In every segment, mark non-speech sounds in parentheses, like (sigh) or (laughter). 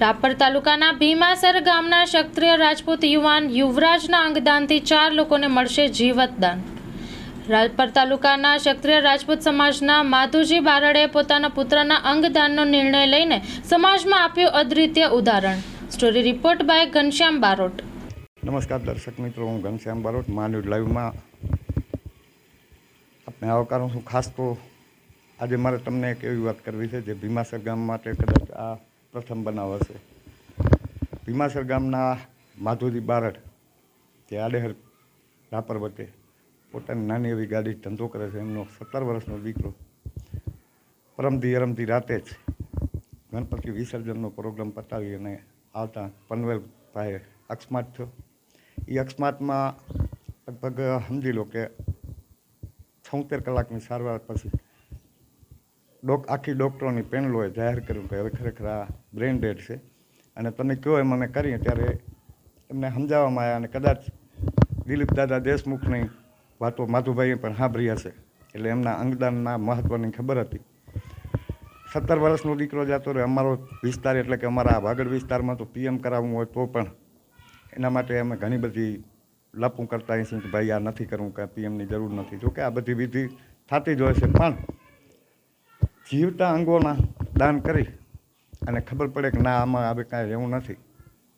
રાપર તાલુકાના ભીમાસર ગામના ક્ષત્રિય રાજપૂત યુવાન યુવરાજના અંગદાનથી ચાર લોકોને મળશે જીવતદાન. રાપર તાલુકાના ક્ષત્રિય રાજપૂત સમાજના માધુજી બારડે પોતાના પુત્રના અંગદાનનો નિર્ણય લઈને સમાજમાં આપ્યું અદ્વિતીય ઉદાહરણ. Story report by Ghanshyam Barot. નમસ્કાર દર્શક મિત્રો, હું ઘનશ્યામ બારોટ. માન્યુ લાઈવમાં આપને આવકારું છું ખાસ તો આજે મારે તમને એક એવી વાત કરવી છે જે ભીમાસર ગામ માટે કદાચ આ પ્રથમ બનાવ હશે. ભીમાસર ગામના માધુરી બારડ, જે આડેહર રાપર વચ્ચે પોતાની નાની એવી ગાડી ધંધો કરે છે, એમનો સત્તર વર્ષનો દીકરો. પરમથી અરમથી રાતે જ ગણપતિ વિસર્જનનો પ્રોગ્રામ પતાવી અને આવતા પનવેલભાઈ અકસ્માત થયો. એ અકસ્માતમાં લગભગ સમજી લો કે છોતેર કલાકની સારવાર પછી ડોક, આખી ડૉક્ટરોની પેનલોએ જાહેર કર્યું કે હવે ખરેખર આ બ્રેન ડેડ છે. અને તમે કહો એમ અમે કરીએ ત્યારે એમને સમજાવવામાં આવ્યા અને કદાચ દિલીપ દાદા દેશમુખની વાતો માધુભાઈએ પણ સાંભળી હશે. એટલે એમના અંગદાનના મહત્ત્વની ખબર હતી. સત્તર વર્ષનો દીકરો જતો રહે અમારો વિસ્તાર એટલે કે અમારા વાગડ વિસ્તારમાં તો પીએમ કરાવવું હોય તો પણ એના માટે અમે ઘણી બધી લપું કરતા હોઈએ કે ભાઈ આ નથી કરવું કે પીએમની જરૂર નથી. જોકે આ બધી વિધિ થતી જ હોય છે. પણ જીવતા અંગોના દાન કરી અને ખબર પડે કે ના, આમાં હવે કાંઈ રહેવું નથી.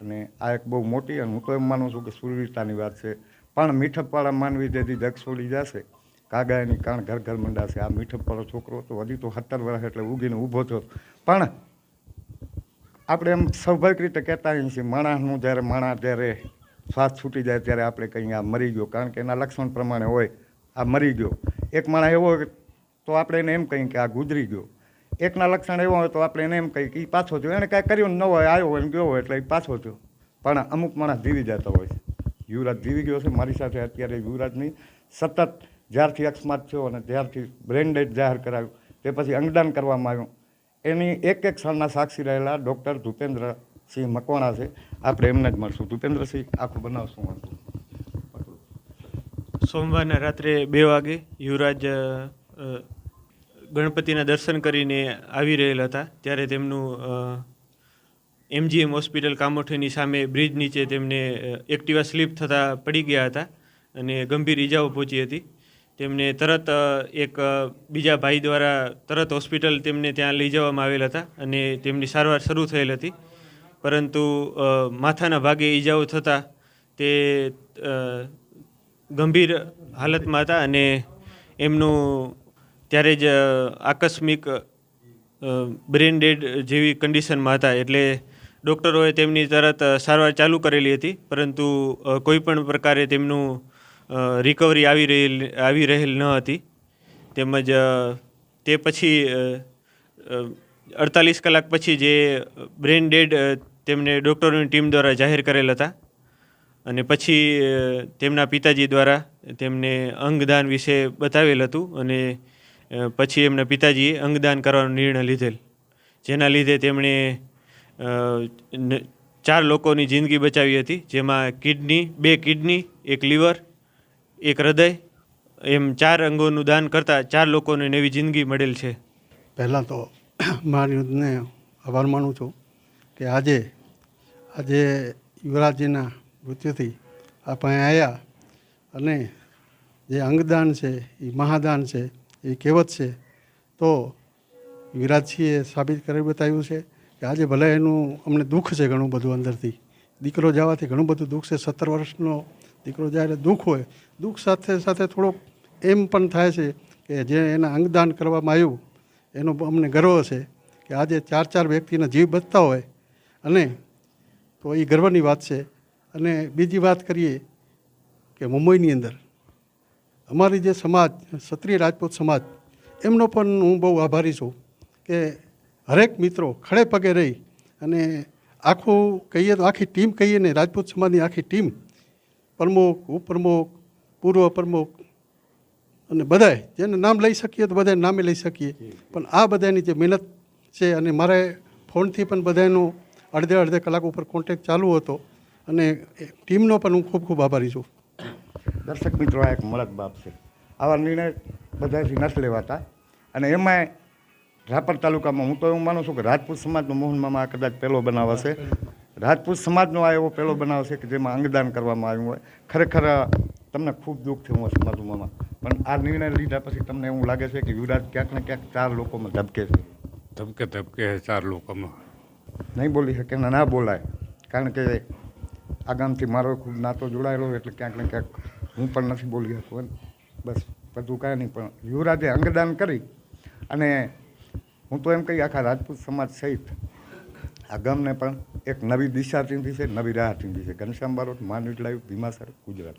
અને આ એક બહુ મોટી અને હું તો એમ માનું છું કે સુરવીરતાની વાત છે. પણ મીઠપવાળા માનવી જેથી જગ છોડી જશે, કાગાયની કાણ ઘર ઘર મંડાશે. આ મીઠપવાળો છોકરો તો હજી તો સત્તર વર્ષ એટલે ઊગીને ઊભો થયો. પણ આપણે એમ સ્વાભાવિક રીતે કહેતા છીએ, માણસનું જ્યારે માણસ જ્યારે શ્વાસ છૂટી જાય ત્યારે આપણે કંઈ આ મરી ગયો. કારણ કે એના લક્ષણ પ્રમાણે હોય, આ મરી ગયો. એક માણસ એવો તો આપણે એને એમ કહીએ કે આ ગુજરી ગયો. એકના લક્ષણ એવો હોય તો આપણે એને એમ કહીએ કે એ પાછો થયો. એણે કાંઈ કર્યું ન હોય, આવ્યો હોય ગયો હોય એટલે એ પાછો થયો. પણ અમુક માણસ જીવી જતા હોય છે. યુવરાજ જીવી ગયો છે મારી સાથે અત્યારે યુવરાજની સતત જ્યારથી અકસ્માત થયો અને જ્યારથી બ્રેન ડેડ જાહેર કરાયું તે પછી અંગદાન કરવામાં આવ્યું. એની એક એક ક્ષણના સાક્ષી રહેલા ડૉક્ટર ભૂપેન્દ્રસિંહ મકવાણા છે. આપણે એમને જ મળશું. ભૂપેન્દ્રસિંહ આખું બનાવશું મળશું સોમવારના રાત્રે બે વાગે યુવરાજ ગણપતિના દર્શન કરીને આવી રહેલા હતા. ત્યારે તેમનું એમજીએમ હોસ્પિટલ કામોઠેની સામે બ્રિજ નીચે તેમને એક્ટિવા સ્લીપ થતાં પડી ગયા હતા અને ગંભીર ઈજાઓ પહોંચી હતી. તેમને તરત એક બીજા ભાઈ દ્વારા તરત હોસ્પિટલ તેમને ત્યાં લઈ જવામાં આવેલ હતા અને તેમની સારવાર શરૂ થયેલ હતી. પરંતુ માથાના ભાગે ઈજાઓ થતાં તે ગંભીર હાલતમાં હતા અને એમનું ત્યારે જ આકસ્મિક બ્રેન ડેડ જેવી કન્ડિશનમાં હતા. એટલે ડૉક્ટરોએ તેમની તરત સારવાર ચાલુ કરેલી હતી. પરંતુ કોઈપણ કોઈ પણ પ્રકારે તેમનું રિકવરી આવી રહેલ આવી રહેલ ન હતી. તેમજ તે પછી અડતાલીસ કલાક પછી જે બ્રેન ડેડ તેમને ડૉક્ટરોની ટીમ દ્વારા જાહેર કરેલ હતા. અને પછી તેમના પિતાજી દ્વારા તેમને અંગદાન વિશે બતાવેલ હતું. અને પછી એમના પિતાજીએ અંગદાન કરવાનો નિર્ણય લીધેલ. જેના લીધે તેમણે ચાર લોકોની જિંદગી બચાવી હતી, જેમાં કિડની, બે કિડની, એક લીવર, એક હૃદય, એમ ચાર અંગોનું દાન કરતાં ચાર લોકોને નવી જિંદગી મળેલ છે. પહેલાં તો (clears throat) મારીને આભાર માનું છું કે આજે આજે યુવરાજજીના મૃત્યુથી આપણે આવ્યા અને જે અંગદાન છે, એ મહાદાન છે એ કહેવત છે. તો વિરાજસિંહે સાબિત કરી બતાવ્યું છે કે આજે ભલે એનું અમને દુઃખ છે ઘણું બધું અંદરથી. દીકરો જવાથી ઘણું બધું દુઃખ છે. સત્તર વર્ષનો દીકરો જ્યારે દુઃખ હોય, દુઃખ સાથે સાથે થોડોક એમ પણ થાય છે કે જે એના અંગદાન કરવામાં આવ્યું, એનો અમને ગર્વ છે કે આજે ચાર ચાર વ્યક્તિના જીવ બચતા હોય. અને તો એ ગર્વની વાત છે. અને બીજી વાત કરીએ કે મુંબઈની અંદર અમારી જે સમાજ, ક્ષત્રિય રાજપૂત સમાજ, એમનો પણ હું બહુ આભારી છું કે હરેક મિત્રો ખડે પગે રહી અને આખું કહીએ તો આખી ટીમ કહીએ ને રાજપૂત સમાજની આખી ટીમ, પ્રમુખ, ઉપપ્રમુખ, પૂર્વ પ્રમુખ અને બધાય જેને નામ લઈ શકીએ તો બધાય નામે લઈ શકીએ. પણ આ બધાની જે મહેનત છે અને મારે ફોનથી પણ બધાનો અડધે અડધે કલાક ઉપર કોન્ટેક્ટ ચાલુ હતો અને ટીમનો પણ હું ખૂબ ખૂબ આભારી છું. દર્શક મિત્રો આ એક મળદ બાપ છે. આવા નિર્ણય બધાથી નથી લેવાતા. અને એમાંય રાપર તાલુકામાં હું તો એવું માનું છું કે રાજપૂત સમાજનો મોહનમાં આ કદાચ પહેલો બનાવ હશે. રાજપૂત સમાજનો આ એવો પહેલો બનાવ છે કે જેમાં અંગદાન કરવામાં આવ્યું હોય. ખરેખર તમને ખૂબ દુઃખ થયું હોય મામા. પણ આ નિર્ણય લીધા પછી તમને એવું લાગે છે કે યુવરાજ ક્યાંક ને ક્યાંક ચાર લોકોમાં ધબકે છે. ધબકે ધબકે ચાર લોકોમાં. નહીં બોલી શકે ના બોલાય. કારણ કે આ ગામથી મારો ખૂબ નાતો જોડાયેલો એટલે ક્યાંક ને ક્યાંક હું પણ નથી બોલી અને બસ, બધું કાંઈ નહીં, પણ યુવરાજે અંગદાન કરી અને હું તો એમ કહી આખા રાજપૂત સમાજ સહિત આ ગામને પણ એક નવી દિશા ચીંધી છે, નવી રાહ ચીંધી છે. ઘનશ્યામ બારોટ માનવીટ લાઈવ ભીમાસર, ગુજરાત.